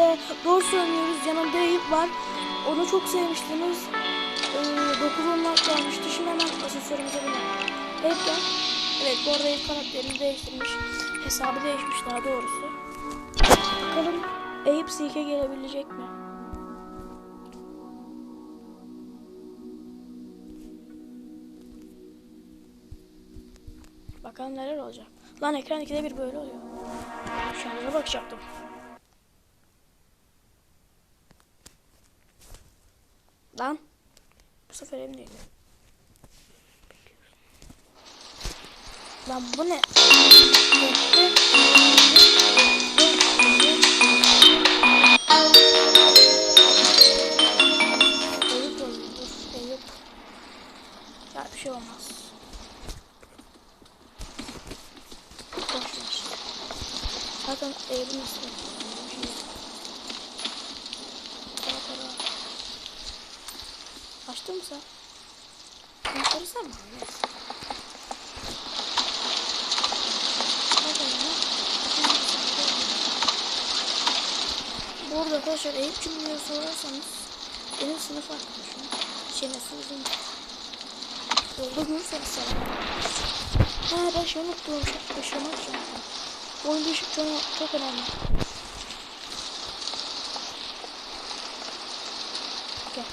birlikte rol oynuyoruz. Yanımda Eyüp var. Onu çok sevmiştiniz. Ee, 9 onlar gelmişti. Şimdi hemen asansörümüze binelim. Eyüp gel. Evet bu arada Eyüp karakterini değiştirmiş. Hesabı değişmiş daha doğrusu. Bakalım Eyüp Silke gelebilecek mi? Bakalım neler olacak. Lan ekran ikide bir böyle oluyor. Şarja bakacaktım. Lan. Bu sefer elim değil. Lan bu ne? Ya bir şey olmaz. Boş ver. Zaten Eyüp'ün ismi. Bir şey yok. Para para. Açtın mı sen? Anahtarı sen mi? aldın? Neyse. Hadi ya. Bu arada arkadaşlar Eyüp diye sorarsanız benim sınıf arkadaşım. Nasıl uzun. Yolda görürseniz selam. Ha ben şey unuttum. Bu oyunda ışık çok, çok önemli. Gel.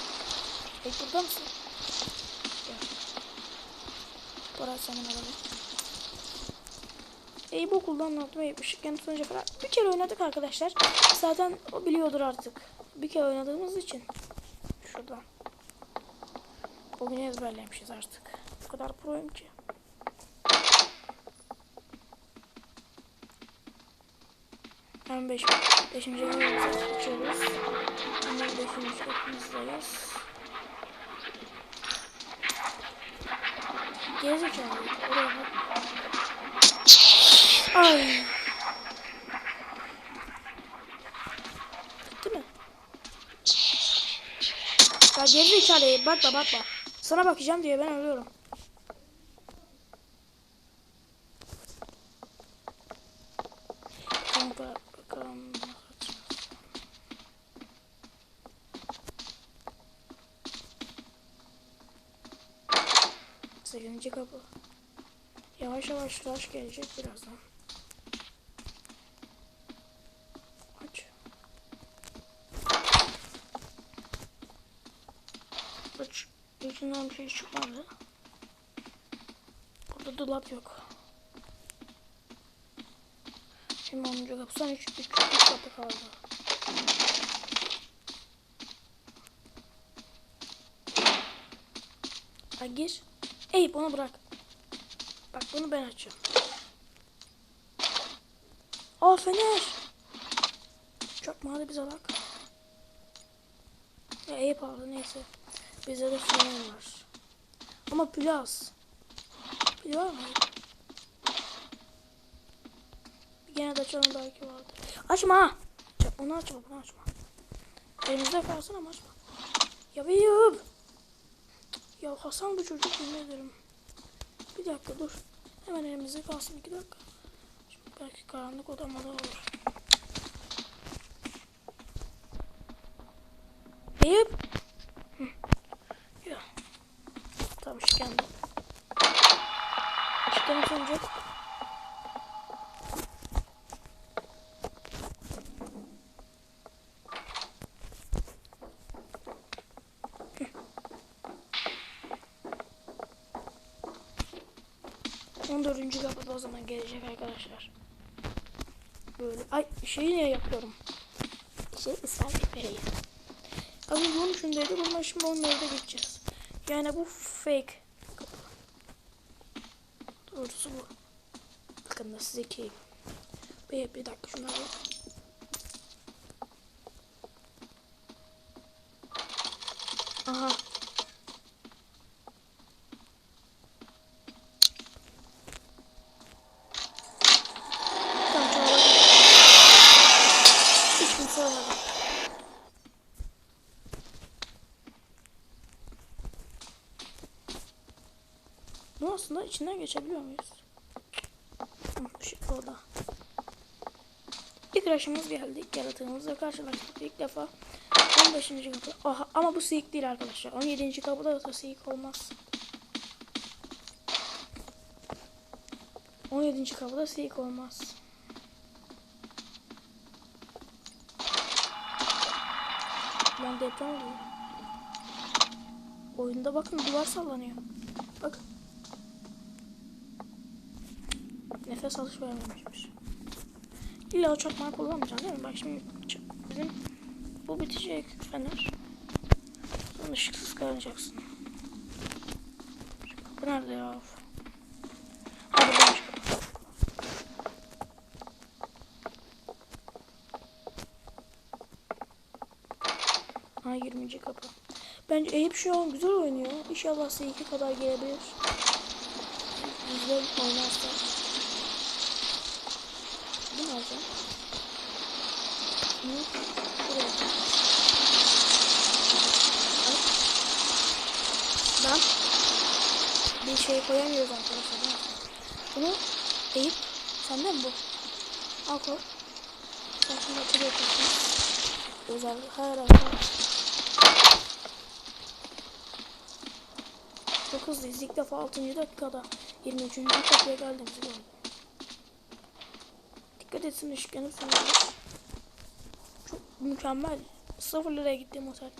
Ey burada mısın? Burası senin araban. Eyüp okulda anlattım. Eyüp ışık yanıp sönünce kadar. Bir kere oynadık arkadaşlar. Zaten o biliyordur artık. Bir kere oynadığımız için. Şuradan. Bugün ezberlemişiz artık. Bu kadar proyum ki. Hemen 5. 5. bölümümüze geçiyoruz. Hemen 5. stepimizdeyiz. Gerizekalı. Oraya bak. Ay. Bitti mi? Ya gerizekalı. Bakma bakma. Sana bakacağım diye ben ölüyorum. Kanka bakalım. Sekizinci kapı. Yavaş yavaş flash gelecek birazdan. Aç. Aç. İçinden bir şey çıkmadı. Burada dolap yok. Şimdi 10. kapı. Son 3 3 3 kapı kaldı. Ha gir. Ey bunu bırak. Bak bunu ben açıyorum. Aa fener. Çok mahalle bir salak. Ya Eyüp aldı neyse. Bizde de fener var. Ama pil az. Pil var mı? Bir gene de açalım belki vardır. Açma. Onu açma bunu açma. Elimizde kalsın ama açma. Ya Eyüp. Ya Hasan bu çocuk ne. Bir dakika dur. Hemen elimizde kalsın iki dakika. Şimdi belki karanlık odama da olur. Eyüp. Ya. Tam işkembe. İşkembe. 14. kapıda o zaman gelecek arkadaşlar. Böyle ay şeyi niye yapıyorum? Şey ısrar ipeyi. Abi bunun üçündeydi. Bunlar şimdi onun evde gideceğiz. Yani bu fake. Doğrusu bu. Bakın da size ki. Bir, bir dakika şunları Aha. Bu aslında içinden geçebiliyor muyuz? Şu orada. İlk tıraşımız geldi. İlk yaratığımızla karşılaştık ilk defa. 15. kapı. Aha, ama bu siyik değil arkadaşlar. 17. kapıda da siyik olmaz. 17. kapıda siyik olmaz. Lan deprem oluyor. Oyunda bakın duvar sallanıyor. Bak. Nefes alış vermemişmiş. İlla o çakmağı kullanmayacağım değil mi? Bak şimdi bizim bu bitecek fener. Sonra ışıksız kalacaksın. Şu kapı nerede ya? Hadi ben şu. Ha 20. kapı. Bence Eyüp şu an güzel oynuyor. İnşallah S2 kadar gelebilir. Güzel oynarsa. Bu ne olacak? Ne? Buraya. Ay. Ben bir şey koyamıyoruz arkadaşlar. Bunu Eyüp senden bu? Al koy. Sen şimdi oturuyorsun. Özel her. Çok hızlıyız. İlk defa 6. dakikada 23. kapıya geldiğimizi gördüm. Dikkat etsin ışık yanıp sönüyor. Çok mükemmel. Sıfır liraya gittiğim otel.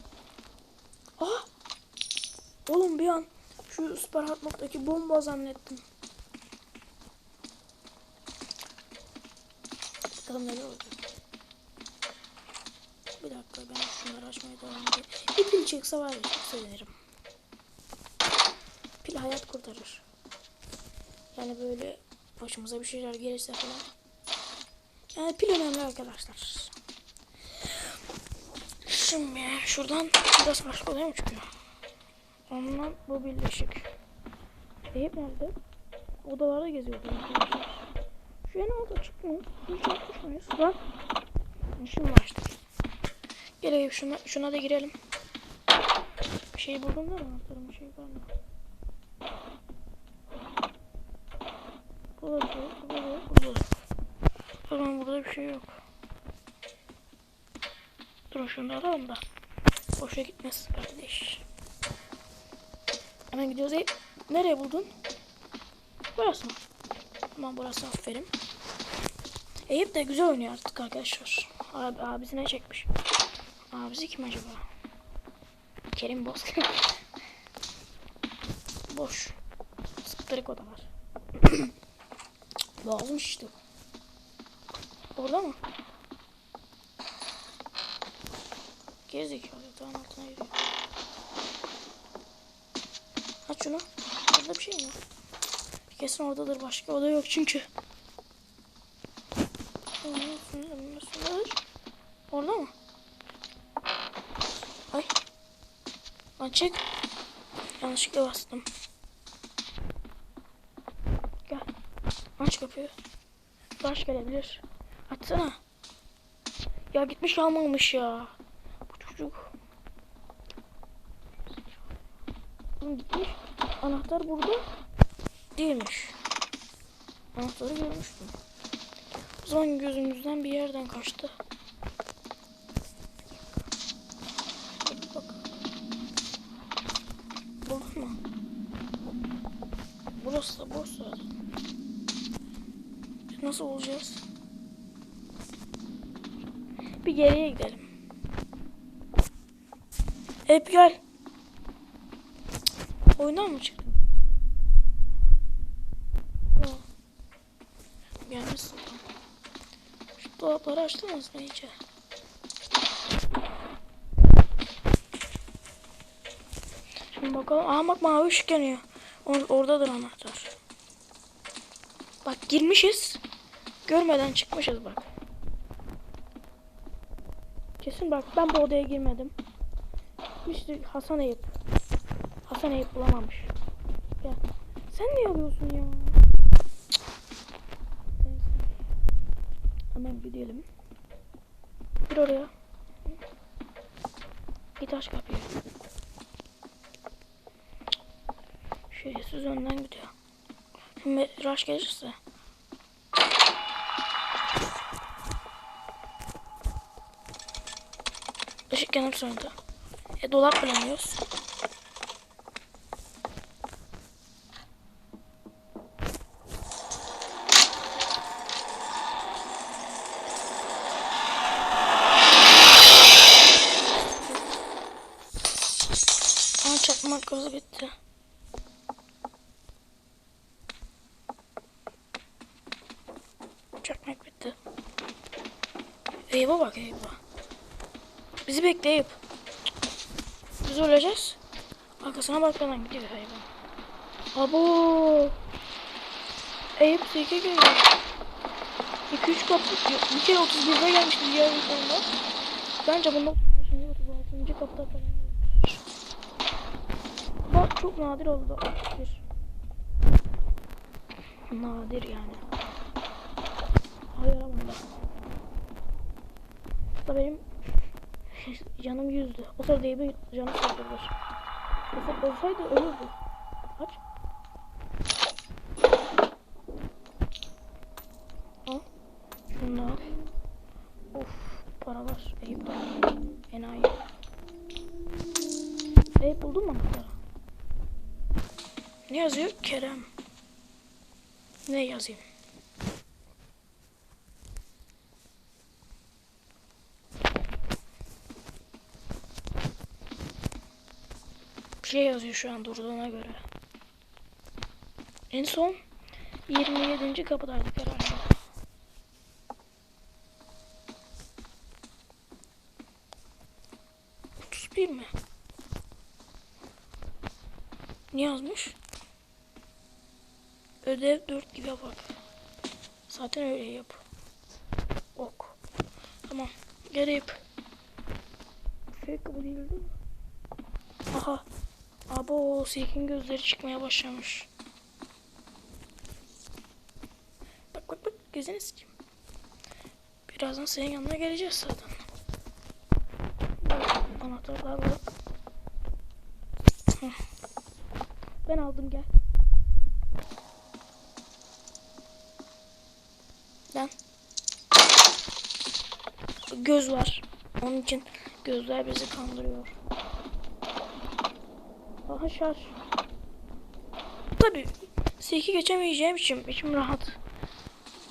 Ah! Oğlum bir an şu süper hartnoktaki bomba zannettim. Bakalım neler olacak. Bir dakika ben şunları açmaya devam edeyim. Bir pil çıksa var ya çok sevinirim. Pil hayat kurtarır. Yani böyle başımıza bir şeyler gelirse falan. Yani pil önemli arkadaşlar. Şimdi şuradan biraz başka odaya mı çıkıyor? Ondan bu birleşik. Eyüp nerede? Odalarda geziyordu. Şu en alta çıkmıyor. Hiç yapmış mıyız? Lan. Şimdi açtık. Gel Eyüp şuna, şuna da girelim. Bir şey buldum da anahtarım bir şey var mı? Burada bir şey yok. Burada bir şey yok. Durun şunu alalım da. Boşa gitmesin kardeş. Hemen gidiyoruz. Eyüp. Nereye buldun? Burası mı? Tamam burası aferin. Eyüp de güzel oynuyor artık arkadaşlar. Abi, abisine çekmiş. Abisi kim acaba? Kerim Bozkır. Boş. Sıktırık odalar. Lazım işte. Orada mı? Gerizekalı yatağın altına giriyor. Aç şunu. Orada bir şey mi? Kesin oradadır. Başka oda yok çünkü. Orada mı? Ay. Lan çık. Yanlışlıkla bastım. Gel. Aç kapıyı. Taş gelebilir. Açsana. Ya gitmiş almamış ya. Bu çocuk. Oğlum gitmiş. Anahtar burada. Değilmiş. Anahtarı görmüştüm. O zaman gözümüzden bir yerden kaçtı. Bak. Buldun mu? Burası da boş zaten. Nasıl olacağız? Bir geriye gidelim. Hep gel. Oyundan mı çıktın? Ya. Gelmesin. Şu dolapları açtınız mı iyice? Şimdi bakalım. Aa bak mavi ışık yanıyor. Or oradadır anahtar. Bak girmişiz. Görmeden çıkmışız bak. Kesin bak ben bu odaya girmedim. İşte Hasan Eyüp. Eyüp bulamamış. Ya sen ne arıyorsun ya? Hemen gidelim. Bir oraya. Bir taş kapıyı. Şerefsiz önden gidiyor. Şimdi rush gelirse. Işık yanım söndü. E dolap bulamıyoruz. Aa çakmak gözü bitti. Çakmak bitti. Eyvah bak eyvah. Bizi bekleyip. Biz öleceğiz. Arkasına bakmadan gidiyor hayvan. Abo. Eyüp 8 geliyor. 2-3 kapı. Bir kere 31'de gelmişti diğer videomda. Bence bunda 35. 36. kapıda falan. Bak çok nadir oldu. 61. Nadir yani. Hayır ama bak. Da benim canım yüzdü. O sırada bir canım saldırır. Olsa, olsaydı ölürdü. Aç. Al. Şunu al. Of para var. Eyüp al. Enayi. Eyüp buldun mu anahtarı? Ne yazıyor? Kerem. Ne yazayım? Bir şey yazıyor şu an durduğuna göre. En son 27. kapıdaydık herhalde. Bir mi? Ne yazmış? Ödev 4 gibi bak. Zaten öyle yap. Ok. Tamam. Gelip. Fake bu değildi? Aha. Abo Silk'in gözleri çıkmaya başlamış. Bak bak bak gözünü sikeyim. Birazdan senin yanına geleceğiz zaten. Anahtarlar var. Ben aldım gel. Lan. Göz var. Onun için gözler bizi kandırıyor. Aha şarj. Tabi. Seki geçemeyeceğim için içim rahat.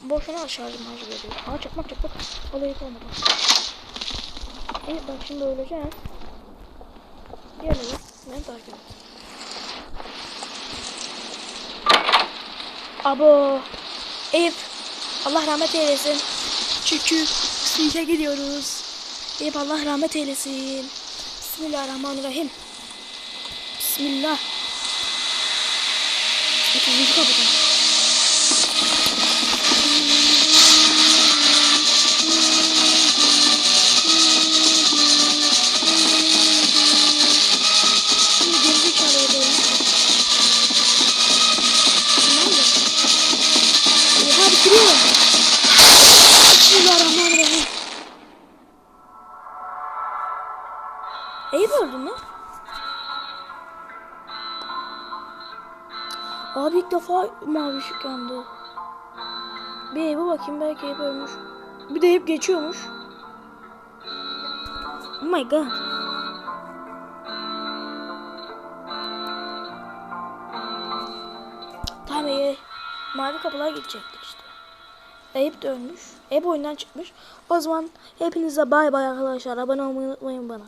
Boşuna şarjım harcı veriyor. Aa çakmak çakmak. Olayı olmadı. Evet bak şimdi öleceğim. Gel hele. Ben takip et. Abo. Eyüp. Allah rahmet eylesin. Çünkü suya gidiyoruz. Eyüp Allah rahmet eylesin. Bismillahirrahmanirrahim. Bismillah. 8. kapıda. Abi ilk defa mavi ışık yandı. Bir eve bakayım belki hep ölmüş. Bir de hep geçiyormuş. Oh my god. Tamam iyi. Mavi kapılar gidecektik işte. Eyüp de ölmüş. Eyüp oyundan çıkmış. O zaman hepinize bay bay arkadaşlar. Abone olmayı unutmayın bana.